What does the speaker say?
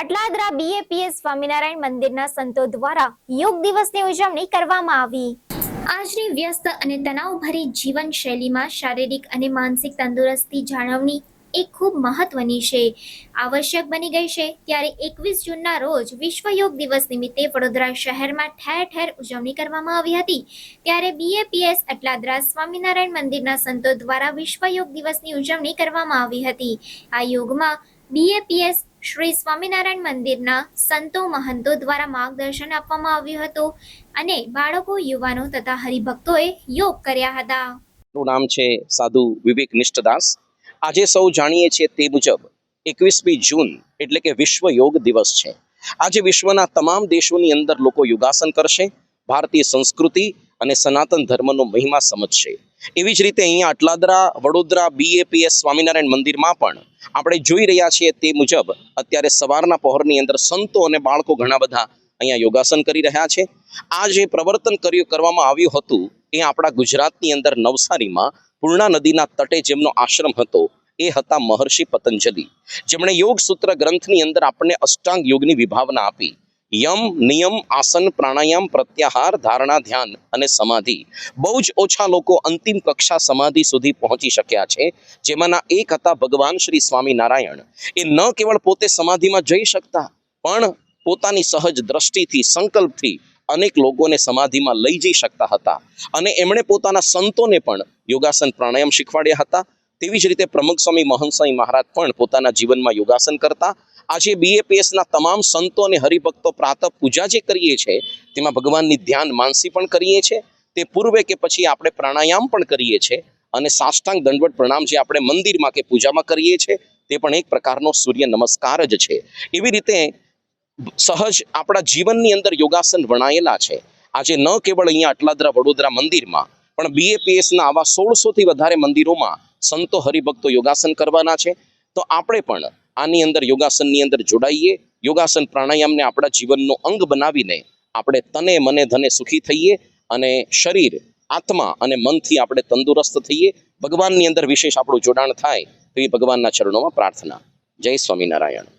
Atladara BAPS Swaminarayan મંદિરના સંતો દ્વારા યોગ દિવસની ઉજવણી કરવામાં આવી. આજની વ્યસ્ત અને તણાવભરી જીવનશૈલીમાં શારીરિક અને માનસિક તંદુરસ્તી જાળવણી એ ખૂબ મહત્વની છે. આવશ્યક બની ગઈ છે ત્યારે એકવીસ જૂનના રોજ વિશ્વ યોગ દિવસ નિમિત્તે વડોદરા શહેરમાં ઠેર ઠેર ઉજવણી કરવામાં આવી હતી. ત્યારે બીએપીએસ અટલાદરા સ્વામિનારાયણ મંદિરના સંતો દ્વારા વિશ્વ યોગ દિવસની ઉજવણી કરવામાં આવી હતી. આ યોગમાં બીએપીએસ શ્રી સ્વામિનારાયણ મંદિરના સંતો મહંતો દ્વારા માર્ગદર્શન આપવામાં આવ્યું હતું અને બાળકો, યુવાનો તથા હરિભક્તોએ યોગ કર્યા હતા. નું નામ છે સાધુ વિવેક નિષ્ઠદાસ આજે સૌ જાણીએ છીએ તે મુજબ એકવીસમી જૂન એટલે કે વિશ્વ યોગ દિવસ છે. આજે વિશ્વના તમામ દેશોની અંદર લોકો યોગાસન કરશે. ભારતીય સંસ્કૃતિ અને સનાતન ધર્મનો મહિમા સમજશે. એવી જ રીતે અહીંયા અટલાદરા, વડોદરા બીએપીએસ સ્વામિનારાયણ મંદિરમાં પણ આપણે જોઈ રહ્યા છીએ તે મુજબ અત્યારે સવારના પહોરની અંદર સંતો અને બાળકો ઘણા બધા અહીંયા યોગાસન કરી રહ્યા છે. આ જે પ્રવર્તન કર્યું, કરવામાં આવ્યું હતું એ આપણા ગુજરાતની અંદર નવસારીમાં પૂર્ણા નદીના તટે જેમનો આશ્રમ હતો એ હતા મહર્ષિ પતંજલિ. જેમણે યોગ સૂત્ર ગ્રંથની અંદર આપણને અષ્ટાંગ યોગની વિભાવના આપી. યમ, નિયમ, આસન, પ્રાણાયામ, પ્રત્યાહાર, ધારણા, ધ્યાન અને સમાધિ. બહુ જ ઓછા લોકો અંતિમ કક્ષા સમાધિ સુધી પહોંચી શક્યા છે, જેમાંના એક હતા ભગવાન શ્રી સ્વામિનારાયણ. એ ન કેવળ પોતે સમાધિમાં જઈ શકતા, પણ પોતાની સહજ દ્રષ્ટિથી, સંકલ્પથી અનેક લોકોને સમાધિમાં લઈ જઈ શકતા હતા. અને એમણે પોતાના સંતોને પણ યોગાસન પ્રાણાયામ શીખવાડ્યા હતા તેવી જ રીતે પ્રમુખ સ્વામી મહંસાઈ મહારાજ પણ પોતાના જીવનમાં યોગાસન કરતા. આજે બીએપીએસના તમામ સંતો અને હરિભક્તો પ્રાતઃ પૂજા જે કરીએ છીએ તેમાં ભગવાનની ધ્યાન માનસી પણ કરીએ છીએ તે પૂર્વે કે પછી આપણે પ્રાણાયામ પણ કરીએ છીએ અને સાષ્ટાંગ દંડવટ પ્રણામ જે આપણે મંદિરમાં કે પૂજામાં કરીએ છીએ તે પણ એક પ્રકારનો સૂર્ય નમસ્કાર જ છે. એવી રીતે સહજ આપણા જીવનની અંદર યોગાસન વણાયેલા છે. આજે ન કેવળ અહીંયા અટલાદરા વડોદરા મંદિરમાં પણ બીએપીએસના આવા સોળસોથી વધારે મંદિરોમાં સંતો હરિભક્તો યોગાસન કરવાના છે. તો આપણે પણ આની અંદર યોગાસનની અંદર જોડાઈએ. યોગાસન પ્રાણાયામને આપણા જીવનનો અંગ બનાવીને આપણે તને મને ધને સુખી થઈએ અને શરીર, આત્મા અને મનથી આપણે તંદુરસ્ત થઈએ. ભગવાનની અંદર વિશેષ આપણું જોડાણ થાય તેવી ભગવાનના ચરણોમાં પ્રાર્થના. જય સ્વામિનારાયણ.